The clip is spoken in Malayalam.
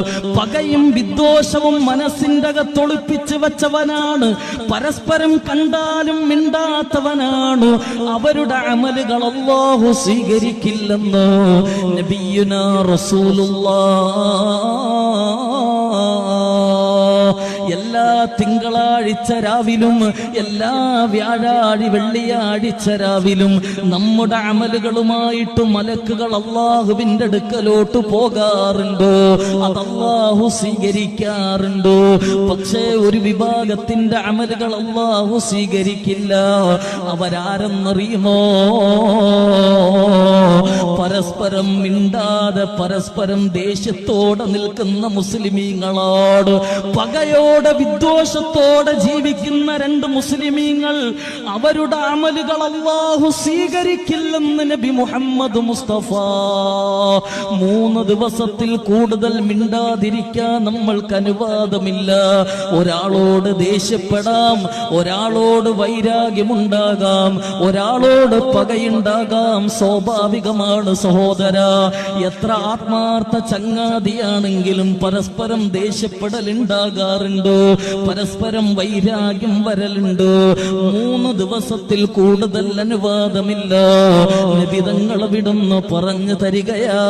പകയും വിദ്വേഷവും മനസ്സിന്റെ അകത്തൊളിപ്പിച്ചു വച്ചവനാണ്. പരസ്പരം കണ്ടാലും മിണ്ടാത്തവനാണ്. അവരുടെ അമലുകൾ അല്ലാഹു സ്വീകരിക്കില്ലെന്ന് നബിയുന റസൂലുള്ള. എല്ലാ തിങ്കളാഴ്ച രാവിലും എല്ലാ വ്യാഴാഴി വെള്ളിയാഴ്ച രാവിലും നമ്മുടെ അമലുകളുമായിട്ട് മലക്കുകൾ അള്ളാഹുവിന്റെ അടുക്കലോട്ട് പോകാറുണ്ടോ? അത് സ്വീകരിക്കാറുണ്ടോ? പക്ഷേ ഒരു വിഭാഗത്തിന്റെ അമലുകൾ അള്ളാഹു സ്വീകരിക്കില്ല. അവരാരെന്നറിയുമോ? പരസ്പരം മിണ്ടാതെ പരസ്പരം ദേഷ്യത്തോടെ നിൽക്കുന്ന മുസ്ലിമീങ്ങളോട് പകയോടെ വിദ്വേഷത്തോടെ ജീവിക്കുന്ന രണ്ട് മുസ്ലിമീങ്ങൾ അവരുടെ അമലുകൾ അള്ളാഹു സ്വീകരിക്കില്ലെന്ന് നബി മുഹമ്മദ് മുസ്തഫ. മൂന്ന് ദിവസത്തിൽ കൂടുതൽ മിണ്ടാതിരിക്കാൻ നമ്മൾക്ക് അനുവാദമില്ല. ഒരാളോട് ദേഷ്യപ്പെടാം ഒരാളോട് വൈരാഗ്യമുണ്ടാകാം ഒരാളോട് പകയുണ്ടാകാം സ്വാഭാവികമാണ് സഹോദര എത്ര ആത്മാർത്ഥ ചങ്ങാതിയാണെങ്കിലും പരസ്പരം ദേഷ്യപ്പെടലുണ്ടാകാറുണ്ടോ? പരസ്പരം വൈരാഗ്യം വരലുണ്ടോ? മൂന്ന് ദിവസത്തിൽ കൂടുതൽ അനുവാദമില്ല. നിബിതങ്ങൾ വിടുന്നു പറഞ്ഞു തരികയാ.